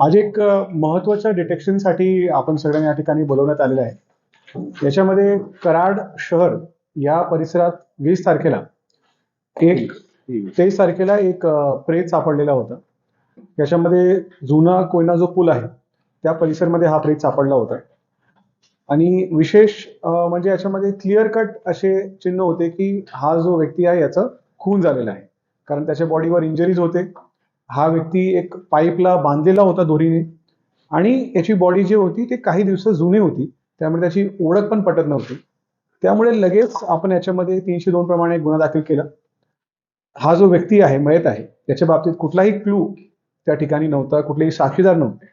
आज एक महत्त्वाच्या डिटेक्शनसाठी आपण सगळ्यांना या ठिकाणी बोलवण्यात आलेलं आहे. याच्यामध्ये कराड शहर या परिसरात वीस तारखेला एक तेवीस तारखेला एक प्रेत सापडलेला होता. याच्यामध्ये जुना कोयना जो पूल आहे त्या परिसरमध्ये हा प्रेत सापडला होता. आणि विशेष म्हणजे याच्यामध्ये क्लिअर कट असे चिन्ह होते की हा जो व्यक्ती आहे याचा खून झालेला आहे. कारण त्याच्या बॉडीवर इंजरीज होते. हा व्यक्ती एक पाईपला बांधलेला होता दोरीने आणि याची बॉडी जी होती ती काही दिवस जुनी होती. त्यामुळे त्याची ओळख पण पटत नव्हती. त्यामुळे लगेच आपण याच्यामध्ये तीनशे दोन प्रमाणे गुन्हा दाखल केला. हा जो व्यक्ती आहे मयत आहे त्याच्या बाबतीत कुठलाही क्लू त्या ठिकाणी नव्हता कुठलेही साक्षीदार नव्हते.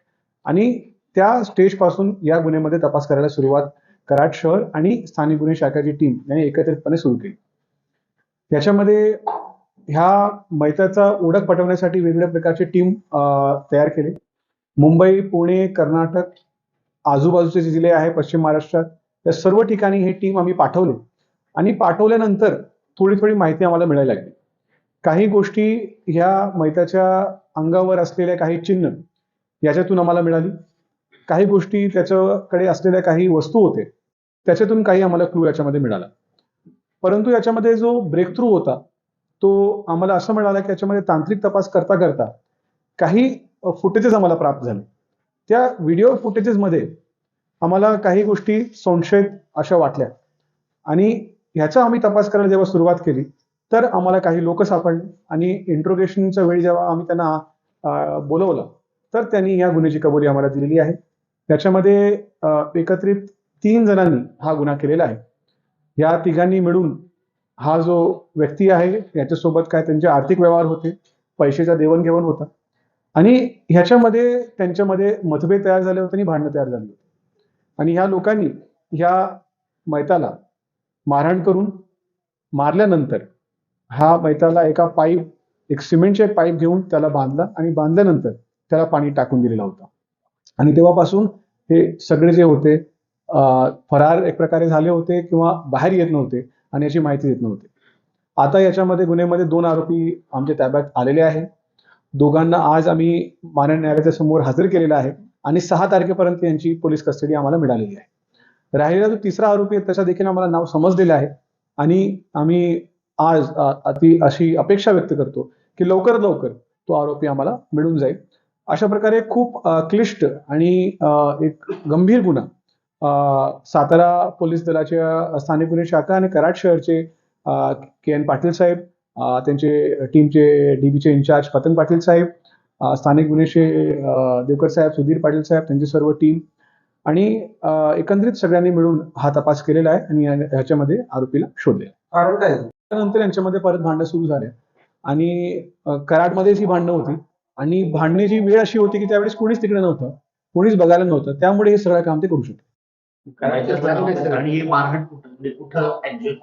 आणि त्या स्टेजपासून या गुन्ह्यामध्ये तपास करायला सुरुवात कराड शहर आणि स्थानिक गुन्हे शाखाची टीम यांनी एकत्रितपणे सुरू केली. त्याच्यामध्ये ह्या मैत्याचा ओळख पटवण्यासाठी वेगवेगळ्या प्रकारची टीम तयार केली. मुंबई पुणे कर्नाटक आजूबाजूचे जे जिल्हे आहे पश्चिम महाराष्ट्रात या सर्व ठिकाणी हे टीम आम्ही पाठवली. आणि पाठवल्यानंतर थोडी थोडी माहिती आम्हाला मिळायला लागली. काही गोष्टी ह्या मैत्याच्या अंगावर असलेल्या काही चिन्ह याच्यातून आम्हाला मिळाली. काही गोष्टी त्याच्याकडे असलेल्या काही वस्तू होते त्याच्यातून काही आम्हाला क्लू याच्यामध्ये मिळाला. परंतु याच्यामध्ये जो ब्रेक थ्रू होता तो आम्हाला असं मिळाला की याच्यामध्ये तांत्रिक तपास करता करता काही फुटेजेस आम्हाला प्राप्त झाले. त्या व्हिडिओ फुटेजेसमध्ये आम्हाला काही गोष्टी संशयित अशा वाटल्या. आणि ह्याचा आम्ही तपास करायला जेव्हा सुरुवात केली तर आम्हाला काही लोक सापडले आणि इंट्रोगेशनच्या वेळी जेव्हा आम्ही त्यांना बोलवलं तर त्यांनी या गुन्ह्याची कबुली आम्हाला दिलेली आहे. त्याच्यामध्ये एकत्रित तीन जणांनी हा गुन्हा केलेला आहे. या तिघांनी मिळून हा जो व्यक्ती आहे याच्यासोबत काय त्यांचे आर्थिक व्यवहार होते पैशाचा देवाणघेवाण होता. आणि ह्याच्यामध्ये त्यांच्यामध्ये मतभेद तयार झाले होते आणि भांडणं तयार झाली होती. आणि ह्या लोकांनी ह्या मैताला मारहाण करून मारल्यानंतर हा मैताला एका पाईप एक सिमेंटचे एक पाईप घेऊन त्याला बांधला आणि बांधल्यानंतर त्याला पाणी टाकून दिलेला होता. आणि तेव्हापासून हे सगळे जे होते फरार एक प्रकारे झाले होते किंवा बाहेर येत नव्हते आणि याची माहिती देत नव्हते. आता याच्यामध्ये गुन्ह्यामध्ये दोन आरोपी आमच्या ताब्यात आलेले आहे दोघांना आज आम्ही माननीय न्यायालयाच्या समोर हजर केलेला आहे आणि सहा तारखेपर्यंत यांची पोलीस कस्टडी आम्हाला मिळालेली आहे. राहिलेला जो तिसरा आरोपी आहे त्याचा देखील आम्हाला नाव समजलेलं आहे आणि आम्ही आज अति अशी अपेक्षा व्यक्त करतो की लवकरात लवकर तो आरोपी आम्हाला मिळून जाईल. अशा प्रकारे खूप क्लिष्ट आणि एक गंभीर गुन्हा सातारा पोलीस दलाच्या स्थानिक गुन्हे शाखा आणि कराड शहरचे के एन पाटील साहेब त्यांचे टीमचे डीबीचे इन्चार्ज पतंग पाटील साहेब स्थानिक गुन्हेचे देवकर साहेब सुधीर पाटील साहेब त्यांची सर्व टीम आणि एकंदरीत सगळ्यांनी मिळून हा तपास केलेला आहे आणि ह्याच्यामध्ये आरोपीला शोधले त्यानंतर यांच्यामध्ये परत भांडणं सुरू झाले. आणि कराडमध्येच ही भांडणं होती. आणि भांडण्याची वेळ अशी होती की त्यावेळेस कोणीच तिकडे नव्हतं. कोणीच बघायला नव्हतं. त्यामुळे हे सगळं काम ते करू शकते आणि हे मारहाण कुठं? म्हणजे कुठं actual?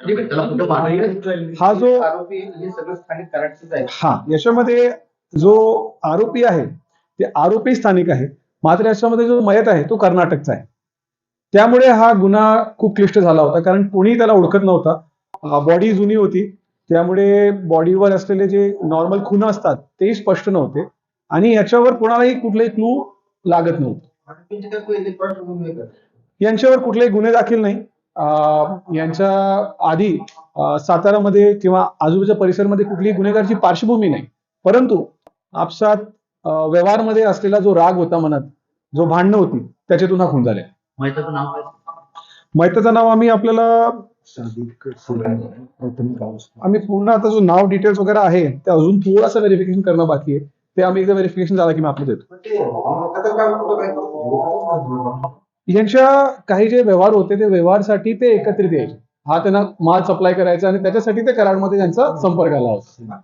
म्हणजे त्याला कुठं मारहाण हा जो आरोपी हे सगळं स्थानिक कराडचेच आहेत. हा याच्यामध्ये जो आरोपी आहे ते आरोपी स्थानिक आहे. मात्र याच्यामध्ये जो मयत आहे तो कर्नाटकचा आहे. त्यामुळे हा गुन्हा खूप क्लिष्ट झाला होता कारण कोणी त्याला ओळखत नव्हता. बॉडी जुनी होती. त्यामुळे बॉडीवर असलेले जे नॉर्मल खुणं असतात तेही स्पष्ट नव्हते. आणि याच्यावर कोणालाही कुठलाही क्लू लागत नव्हतं. यांच्यावर कुठलाही गुन्हे दाखल नाही. अं, यांच्या आधी सातारामध्ये किंवा आजूबाजूच्या परिसरामध्ये कुठलीही गुन्हेगारची पार्श्वभूमी नाही. परंतु आपसात व्यवहारमध्ये असलेला जो राग होता मनात जो भांडणं होती त्याच्यातून हा खून झाले. मैताचं नाव काय? मैताचं नाव आम्ही आपल्याला आम्ही पूर्ण आता जो नाव डिटेल्स वगैरे आहे ते अजून थोडासा व्हेरिफिकेशन करणं बाकी आहे. ते आम्ही एकदा व्हेरिफिकेशन झालं की मी आपलं देतो यांच्या काही जे व्यवहार होते ते व्यवहारसाठी ते एकत्रित यायचे. हा त्यांना माल सप्लाय करायचा आणि त्याच्यासाठी ते कराडमध्ये त्यांचा संपर्क आला होता.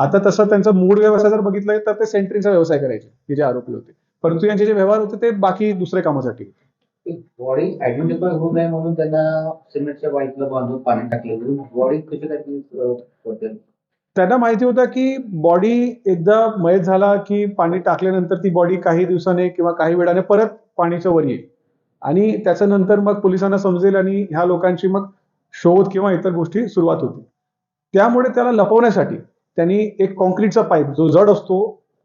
आता तसं त्यांचा मूळ व्यवसाय जर बघितलं तर ते सेंट्रिंगचा व्यवसाय करायचे ते जे आरोपी होते. परंतु यांचे जे व्यवहार होते ते बाकी दुसऱ्या कामासाठी. होते. बॉडी आयडेंटिफाय होऊ नये म्हणून त्यांना सिमेंटच्या वाईटला बांधून पाणी टाकले. बॉडी कशी काय त्यांना माहिती होतं की बॉडी एकदा मयत झाला की पाणी टाकल्यानंतर ती बॉडी काही दिवसाने किंवा काही वेळाने परत पाणीच्या वर येईल. आणि त्याच्या नंतर मग पोलिसांना समजेल आणि ह्या लोकांची मग शोध किंवा इतर गोष्टी सुरुवात होती. त्यामुळे त्याला लपवण्यासाठी त्यांनी एक कॉन्क्रीटचा पाईप जो जड असतो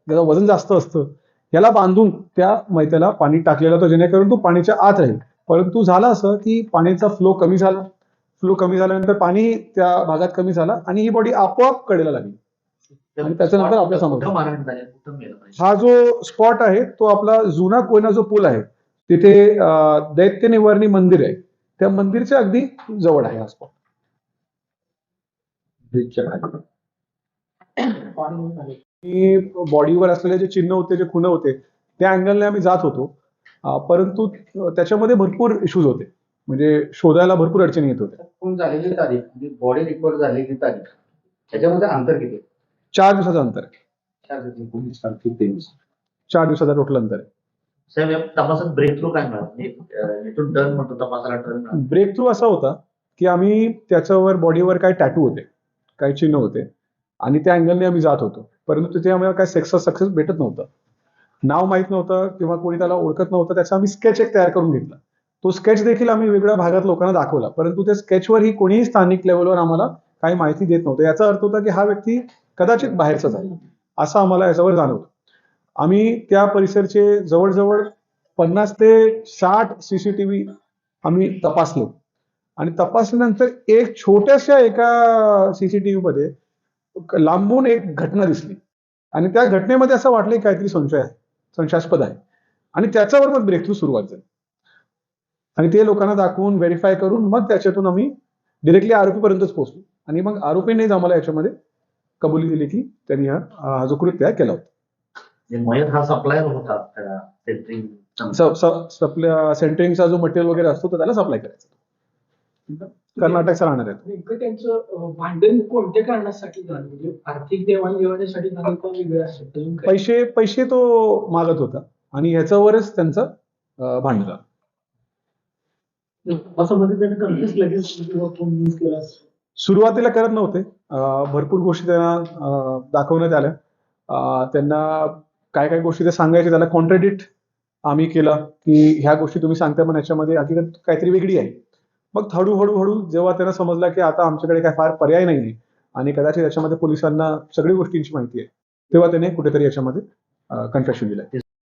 त्याचं वजन जास्त असतं याला बांधून त्या मैत्याला पाणी टाकलेलं होतं जेणेकरून तो पाणीच्या आत राहील. परंतु झालं असं की पाण्याचा फ्लो कमी झाला. फ्लो कमी झाल्यानंतर पाणी त्या भागात कमी झाला आणि ही बॉडी आपोआप कडेला लागली. आणि त्याच्यानंतर आपल्यासमोर. हा जो स्पॉट आहे तो आपला जुना कोयना जो पूल आहे तिथे दैत्य निवारणी मंदिर आहे. त्या मंदिरच्या अगदी जवळ आहे हा स्पॉट बॉडीवर असलेले जे चिन्ह होते जे खुणं होते त्या अँगलने आम्ही जात होतो. परंतु त्याच्यामध्ये भरपूर इश्यूज होते. म्हणजे शोधायला भरपूर अडचणी येत होत्या. खून झालेली तारीख? म्हणजे बॉडी रिकवर झालेली तारीख. त्याच्यामध्ये अंतर किती? आहे? चार दिवसाचं अंतर आहे. चार दिवसांची. चार दिवसाचा टोटल अंतर आहे. साहेब या तपासात ब्रेक थ्रू काय मिळाला? म्हणजे अं, इथून टर्न म्हणतो तपासाला टर्न मिळाला. ब्रेक थ्रू असा होता की आम्ही त्याच्यावर बॉडीवर काही टॅटू होते काही चिन्ह होते आणि त्या अँगलने आम्ही जात होतो. परंतु तिथे आम्हाला काय सक्सेस सक्सेस भेटत नव्हतं. नाव माहीत नव्हतं किंवा कोणी त्याला ओळखत नव्हतं त्याचा आम्ही स्केच एक तयार करून घेतला. तो स्केच देखील आम्ही वेगवेगळ्या भागात लोकांना दाखवला. परंतु त्या स्केचवर ही कोणीही स्थानिक लेवलवर आम्हाला काही माहिती देत नव्हतं. याचा अर्थ होता की हा व्यक्ती कदाचित बाहेरचाच आहे असं आम्हाला याच्यावर जाणवतं. आम्ही त्या परिसरचे जवळजवळ पन्नास ते साठ सीसीटीव्ही आम्ही तपासले. आणि तपासल्यानंतर एक छोट्याशा एका सीसीटीव्ही मध्ये लांबून एक घटना दिसली. आणि त्या घटनेमध्ये असं वाटलं की काहीतरी संशय आहे संशयास्पद आहे. आणि त्याच्यावर मग ब्रेकथ्रू सुरुवात झाली. आणि ते लोकांना दाखवून व्हेरीफाय करून मग त्याच्यातून आम्ही डिरेक्टली आरोपीपर्यंतच पोहोचलो. आणि मग आरोपीनेच आम्हाला याच्यामध्ये कबुली दिली की त्यांनी हा हा जो कृत्य आहे केला होता. म्हणजे हा सप्लायर होता सेंटरिंगचा जो मटेरियल वगैरे असतो तो त्याला सप्लाय करायचा. कर्नाटकचा राहणार आहे तो. नेमकं त्यांचं अं, भांडण कोणत्या कारणासाठी झालं? म्हणजे आर्थिक देवाणघेवाणीसाठी झालं का वेगळं असेल अजून काय पैसे पैसे तो मागत होता. आणि ह्याच्यावरच त्यांचं भांडण झालं. असं मध्ये लगेच यूज केला सुरुवातीला करत नव्हते. भरपूर गोष्टी त्यांना दाखवण्यात आल्या. त्यांना काय काय गोष्टी ते सांगायचे त्याला कॉन्ट्रडिक्ट आम्ही केला की ह्या गोष्टी तुम्ही सांगता पण याच्यामध्ये हकीकत काहीतरी वेगळी आहे. मग हळूहळू हळू जेव्हा त्यांना समजलं की आता आमच्याकडे काय फार पर्याय नाही आणि कदाचित याच्यामध्ये पोलिसांना सगळी गोष्टींची माहिती आहे तेव्हा त्याने कुठेतरी याच्यामध्ये कन्फेशन दिलं.